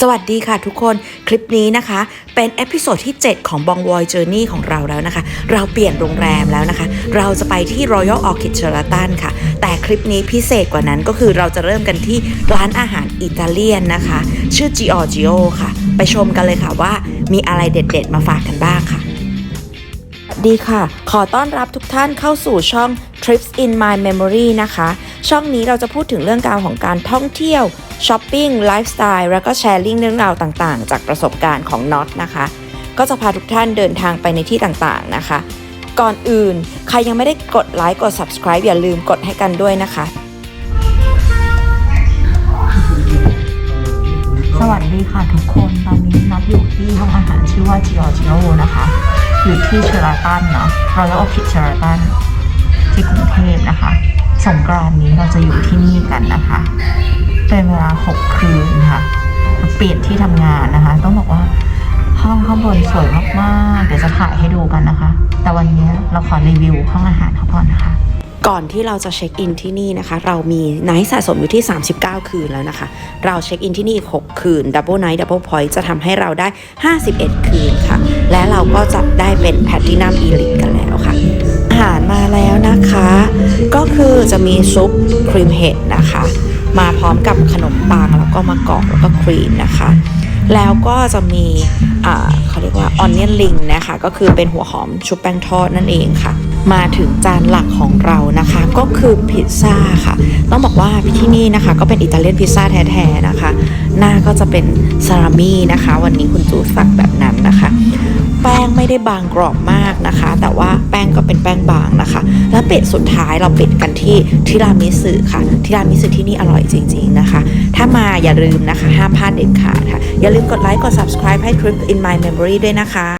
สวัสดีค่ะทุกคนคลิปนี้นะคะ เป็นเอพิโซดที่ 7 ของบองวอยเจอร์นี่ของเราแล้วนะคะ เราเปลี่ยนโรงแรมแล้วนะคะ เราจะไปที่ Royal Orchid Sheraton ค่ะ แต่คลิปนี้พิเศษกว่านั้นก็คือเราจะเริ่มกันที่ร้านอาหารอิตาเลียนนะคะ ชื่อ Giorgio ค่ะ ไปชมกันเลยค่ะว่ามีอะไรเด็ด ๆ มาฝากกันบ้างค่ะดีค่ะ ขอต้อนรับทุกท่านเข้าสู่ช่อง Trips in My Memory นะคะ ช่องนี้เราจะพูดถึงเรื่องราวของการท่องเที่ยวช้อปปิ้งไลฟ์สไตล์แล้วก็แชร์ลิงเรื่องราวต่างๆ จากประสบการณ์ของน็อตนะคะ ก็จะพาทุกท่านเดินทางไปในที่ต่างๆนะคะ ก่อนอื่นใครยังไม่ได้กดไลค์กด subscribe อย่าลืมกดให้กันด้วยนะคะ สวัสดีค่ะทุกคนตอนนี้นัดอยู่ที่ห้องอาหารชื่อว่า Giorgio นะคะ อยู่ที่เชอราตันเนาะ Royal Orchid Sheraton ที่กรุงเทพนะคะ สงกรานนี้เราจะอยู่ที่นี่กันนะคะ เป็นเวลา6คืนค่ะ เปลี่ยนที่ทำงานนะคะ ต้องบอกว่าห้องข้างบนสวยมากๆ เดี๋ยวจะถ่ายให้ดูกันนะคะ แต่วันนี้เราขอรีวิวห้องอาหารเขาก่อนนะคะก่อนที่เราจะเช็คอินที่นี่นะคะ เรามีไนท์สะสมอยู่ที่ 39 คืนแล้วนะคะ เราเช็คอินที่นี่ 6 คืน Double Night Double Point จะทำให้เราได้ 51 คืนค่ะ และเราก็จะได้เป็นแพ t ตินัมอีลิทกันแล้วค่ะ คือจะมีซุปครีมเห็ดนะคะ มาพร้อมกับขนมปังแล้วก็มะกอกแล้วก็ครีมนะคะ แล้วก็จะมีอ่าเขาเรียกว่าออนเนียนลิงนะคะ ก็คือเป็นหัวหอมชุบแป้งทอดนั่นเองค่ะ มาถึงจานหลักของเรานะคะ ก็คือพิซซ่าค่ะ ต้องบอกว่าที่นี่นะคะ ก็เป็นอิตาเลียนพิซซ่าแท้ๆนะคะ หน้าก็จะเป็นซาลามี่นะคะ วันนี้คุณจูสั่งแบบนั้นนะคะ ได้บางกรอบมากนะคะ แต่ว่าแป้งก็เป็นแป้งบางนะคะ แล้วเป็ดสุดท้ายเราเป็ดกันที่ทิรามิสึค่ะทิรามิสึที่นี่อร่อยจริง ๆนะคะ ถ้ามาอย่าลืมนะคะห้ามพลาดเด็ดขาดค่ะ อย่าลืมกดไลค์กด subscribe ให้ Trip in My Memory ด้วยนะคะ